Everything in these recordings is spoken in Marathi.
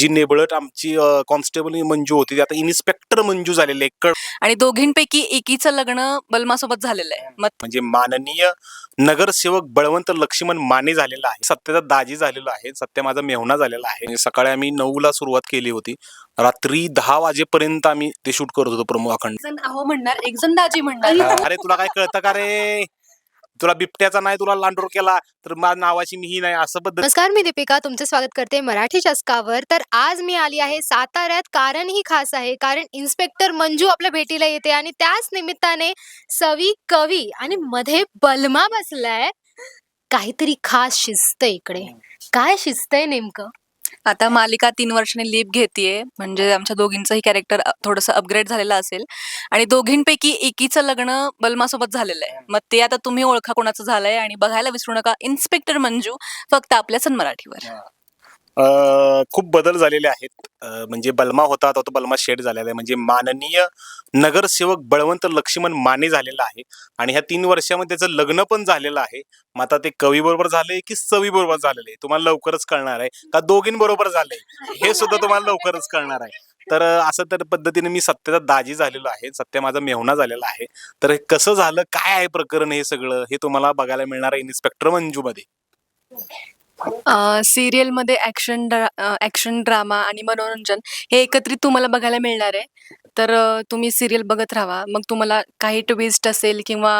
जी नेबळट आमची कॉन्स्टेबल मंजू होती ती आता इन्स्पेक्टर मंजू झालेले आहे. कळ आणि दोघींपैकी एकीचं लग्न बलमासोबत झालेलं आहे. म्हणजे माननीय नगरसेवक बळवंत लक्ष्मण माने झालेला आहे. सत्याचा दाजी झालेला आहे. सत्य माझा मेहना झालेला आहे. सकाळी आम्ही नऊला सुरुवात केली होती. रात्री दहा वाजेपर्यंत आम्ही ते शूट करत होतो प्रमुख अखंड. एक जण अहो म्हणणार एक जण दाजी म्हणणार. अरे तुला काय कळतं का रे? तुला बिबट्याचा नाही तुला लांडोर केला तर माझ्या नावाची मी ही नाही असं पद्धत. नमस्कार मी दीपिका तुमचे स्वागत करते मराठी चस्कावर. तर आज मी आली आहे साताऱ्यात. कारण ही खास आहे कारण इन्स्पेक्टर मंजू आपल्या भेटीला येते आणि त्याच निमित्ताने सवी कवी आणि मध्ये बलमा बसलाय. काहीतरी खास शिस्त इकडे. काय शिस्त आहे नेमकं? आता मालिका तीन वर्षांनी लीप घेतीये. म्हणजे आमच्या दोघींचंही कॅरेक्टर थोडंसं अपग्रेड झालेलं असेल. आणि दोघींपैकी एकीचं लग्न बलमासोबत झालेलं आहे. मग ते आता तुम्ही ओळखा कोणाचं झालंय आणि बघायला विसरू नका. इन्स्पेक्टर मंजू फक्त आपल्या सन मराठीवर. खूप बदल झालेले आहेत. म्हणजे बलमा होता आता तो बलमा शेड झालेला आहे. म्हणजे माननीय नगरसेवक बळवंत लक्ष्मण माने झालेला आहे. आणि ह्या तीन वर्षामध्ये त्याचं लग्न पण झालेलं आहे. मग आता ते कवी बरोबर झालंय की सवी बरोबर झालेलं आहे? तुम्हाला लवकरच कळणार आहे. का दोघींबरोबर झालंय? हे सुद्धा तुम्हाला लवकरच कळणार आहे. तर असं तर पद्धतीने मी सत्याचा दाजी झालेलो आहे. सत्य माझा मेहना झालेला आहे. तर हे कसं झालं? काय आहे प्रकरण हे सगळं? हे तुम्हाला बघायला मिळणार आहे. इन्स्पेक्टर सिरियलमध्ये ऍक्शन ऍक्शन ड्रामा आणि मनोरंजन हे एकत्रित तुम्हाला बघायला मिळणार आहे. तर अ, तुम्ही सिरियल बघत राहा. मग तुम्हाला काही ट्विस्ट असेल किंवा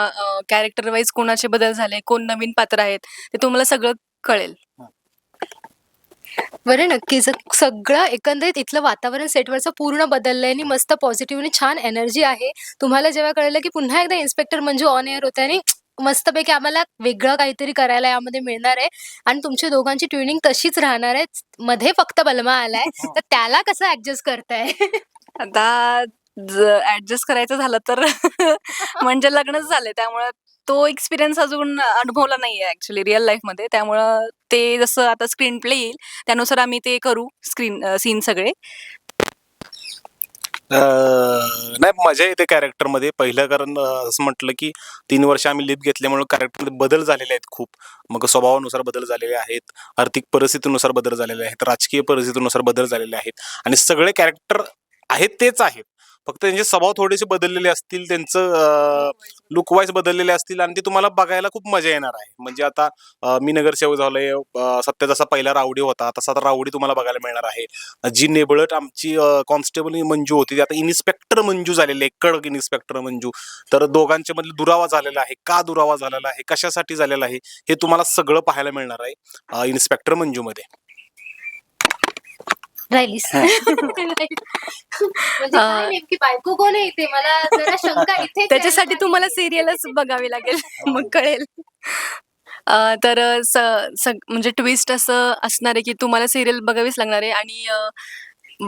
कॅरेक्टर वाईज कोणाचे बदल झाले कोण नवीन पात्र आहेत ते तुम्हाला सगळं कळेल. बरं नक्कीच. सगळं एकंदरीत इथलं वातावरण सेटवरचं पूर्ण बदललंय आणि मस्त पॉझिटिव्ह आणि छान एनर्जी आहे. तुम्हाला जेव्हा कळलं की पुन्हा एकदा इन्स्पेक्टर मंजू ऑन एअर होते आणि मस्तपैकी आम्हाला वेगळं काहीतरी करायला यामध्ये मिळणार आहे. आणि तुमच्या दोघांची ट्युनिंग तशीच राहणार आहे. मध्ये फक्त बलमा आलाय. तर त्याला कसं ऍडजस्ट करताय? आता ऍडजस्ट करायचं झालं तर म्हणजे लग्नच झालंय. त्यामुळे तो एक्सपिरियन्स अजून अनुभवला नाहीये ऍक्च्युली रिअल लाईफमध्ये. त्यामुळं ते जसं आता स्क्रीन प्ले येईल त्यानुसार आम्ही ते करू स्क्रीन सीन सगळे. नाही मजा येते कॅरेक्टरमध्ये पहिलं कारण असं म्हटलं की तीन वर्ष आम्ही लिप घेतल्यामुळे कॅरेक्टरमध्ये बदल झालेले आहेत खूप. मग स्वभावानुसार बदल झालेले आहेत आर्थिक परिस्थितीनुसार बदल झालेले आहेत राजकीय परिस्थितीनुसार बदल झालेले आहेत. आणि सगळे कॅरेक्टर आहेत तेच आहेत. फक्त त्यांचे स्वभाव थोडेसे बदललेले असतील त्यांचं लुकवाईज बदललेले असतील आणि ते तुम्हाला बघायला खूप मजा येणार आहे. म्हणजे आता मी नगरसेवक झालोय सत्य जसा पहिला रावडी होता तसा आता रावडी तुम्हाला बघायला मिळणार आहे. जी नेबळट आमची कॉन्स्टेबल मंजू होती ती आता इन्स्पेक्टर मंजू झालेली आहे कडक इन्स्पेक्टर मंजू. तर दोघांच्या मधले दुरावा झालेला आहे का दुरावा झालेला आहे कशासाठी झालेला आहे हे तुम्हाला सगळं पाहायला मिळणार आहे इन्स्पेक्टर मंजू मध्ये राहिलीस. म्हणजे काय नेमकी बायको कोण आहे इथे? मला जरा शंका इथे त्याच्यासाठी तुम्हाला सिरियलच बघावी लागेल. मग कळेल. अं, तर अं, स- स- म्हणजे ट्विस्ट असं असणार आहे की तुम्हाला सिरियल बघावीच लागणार आहे आणि अं,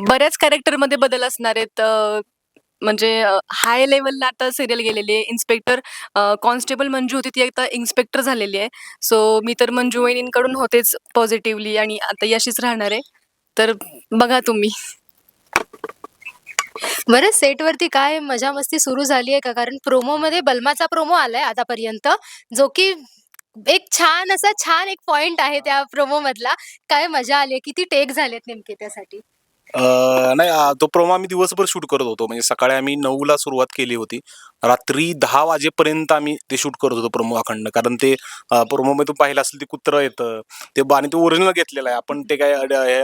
बऱ्याच कॅरेक्टरमध्ये बदल असणार आहेत. अं, म्हणजे हाय लेवलला आता सिरियल गेलेली आहे. इन्स्पेक्टर कॉन्स्टेबल मंजू होती. ती आता इन्स्पेक्टर झालेली आहे. सो मी तर मंजू वहिनींकडून होतेच पॉझिटिव्हली आणि आता यशीच राहणार आहे. तर बघा तुम्ही. बरं सेटवरती काय मजा मस्ती सुरू झाली आहे का? कारण प्रोमो मध्ये बलमाचा प्रोमो आलाय आतापर्यंत जो की एक छान असा छान एक पॉइंट आहे त्या प्रोमो मधला काय मजा आली किती टेक झालेत नेमके त्यासाठी? अं, नाही तो प्रोमो आम्ही दिवसभर शूट करत होतो. म्हणजे सकाळी आम्ही नऊला सुरुवात केली होती. रात्री दहा वाजेपर्यंत आम्ही ते शूट करत होतो प्रोमो अखंड. कारण ते प्रोमोमध्ये तू पाहिलं असेल ते कुत्रं येतं. ते बा- आणि ते ओरिजिनल घेतलेलं आहे. आपण ते काय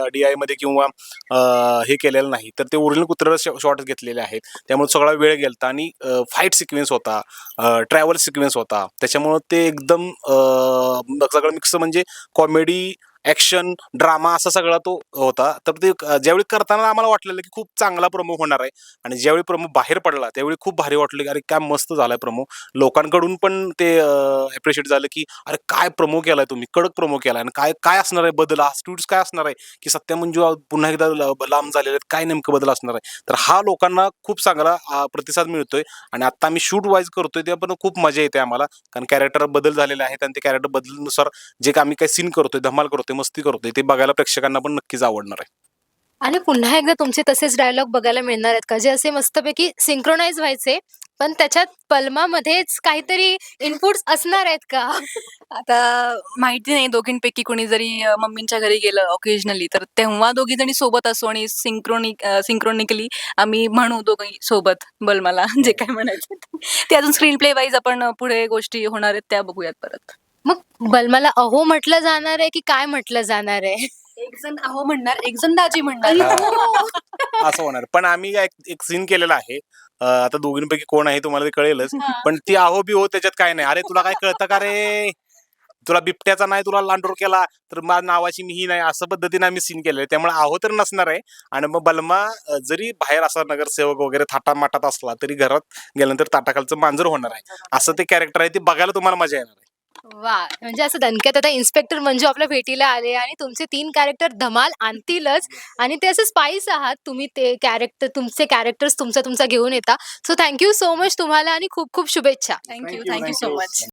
डी मध्ये किंवा अं, हे केलेलं नाही. तर ते ओरिजिनल कुत्रं शॉर्ट घेतलेले आहेत. त्यामुळे सगळा वेळ गेलता आणि फाईट सिक्वेन्स होता. ट्रॅव्हल सिक्वेन्स होता. त्याच्यामुळं ते एकदम अं, सगळं मिक्स म्हणजे कॉमेडी ॲक्शन ड्रामा असा सगळा तो होता. तर ते ज्यावेळी करताना आम्हाला वाटलेलं की खूप चांगला प्रमो होणार आहे आणि ज्यावेळी प्रमो बाहेर पडला त्यावेळी खूप भारी वाटलं की अरे काय मस्त झालाय प्रमो लोकांकडून पण ते अप्रिशिएट झालं की अरे काय प्रमो केलाय तुम्ही? कडक प्रमो केलाय आणि काय काय असणार आहे? बदल हा काय असणार आहे? की सत्य म्हणजे पुन्हा एकदा ल- लांब झालेले आहेत. काय नेमकं बदल असणार आहे? तर हा लोकांना खूप चांगला प्रतिसाद मिळतोय आणि आता आम्ही शूट वाईज करतोय ते पण खूप मजा येते आम्हाला. कारण कॅरेक्टर बदल झालेले आहेत आणि ते कॅरेक्टर बदलनुसार जे आम्ही काही सीन करतोय धमाल करतोय मस्ती करतोय ते बघायला प्रेक्षकांना पण नक्कीच आवडणार आहे. आणि पुन्हा एकदा तुमचे तसेच डायलॉग बघायला मिळणार आहेत का? जे असे मस्तपैकी सिंक्रोनाइज व्हायचे पण त्याच्यात पल्मामध्येच काहीतरी इनपुट्स असणार आहेत का? आता माहिती नाही दोघींपैकी कोणी जरी मम्मींच्या घरी गेलं ऑकेजनली तर तेव्हा दोघी जणी सोबत असो आणि सिंक्रोनिक सिंक्रोनिकली आम्ही म्हणू दोघी सोबत बल मला जे काय म्हणायचं ते. अजून स्क्रीन प्ले वाईज आपण पुढे गोष्टी होणार आहेत त्या बघूयात परत. मग बलमाला अहो म्हटलं जाणार आहे की काय म्हटलं जाणार आहे? एक जण अहो म्हणणार एक जण दाजी म्हणणार. असं होणार. पण आम्ही एक एक सीन केलेला आहे. अं, आता दोघींपैकी कोण आहे तुम्हाला ते कळेलच. पण ती आहो बी हो त्याच्यात काय नाही. अरे तुला काय कळतं का रे? तुला बिबट्याचा नाही तुला लांडोर केला. तर माझ्या नावाची मी ही नाही. असं पद्धतीने आम्ही सीन केलेलं. आहे त्यामुळे आहो तर नसणार आहे. आणि मग बलमा अं, जरी बाहेर असा नगरसेवक वगैरे थाटामाटात असला तरी घरात गेल्यानंतर ताटाखालचं मांजर होणार आहे. असं ते कॅरेक्टर आहे ते बघायला तुम्हाला मजा येणार आहे. वा. म्हणजे असं दणक्यात आता इन्स्पेक्टर मंजू आपल्या भेटीला आले आणि तुमचे तीन कॅरेक्टर धमाल आणतीलच आणि ते असं स्पाइस आहात. तुम्ही ते कॅरेक्टर तुमचे कॅरेक्टर्स तुमचा तुमचा घेऊन येता. सो थँक्यू सो मच तुम्हाला आणि खूप खूप शुभेच्छा. Thank you thank you so. मच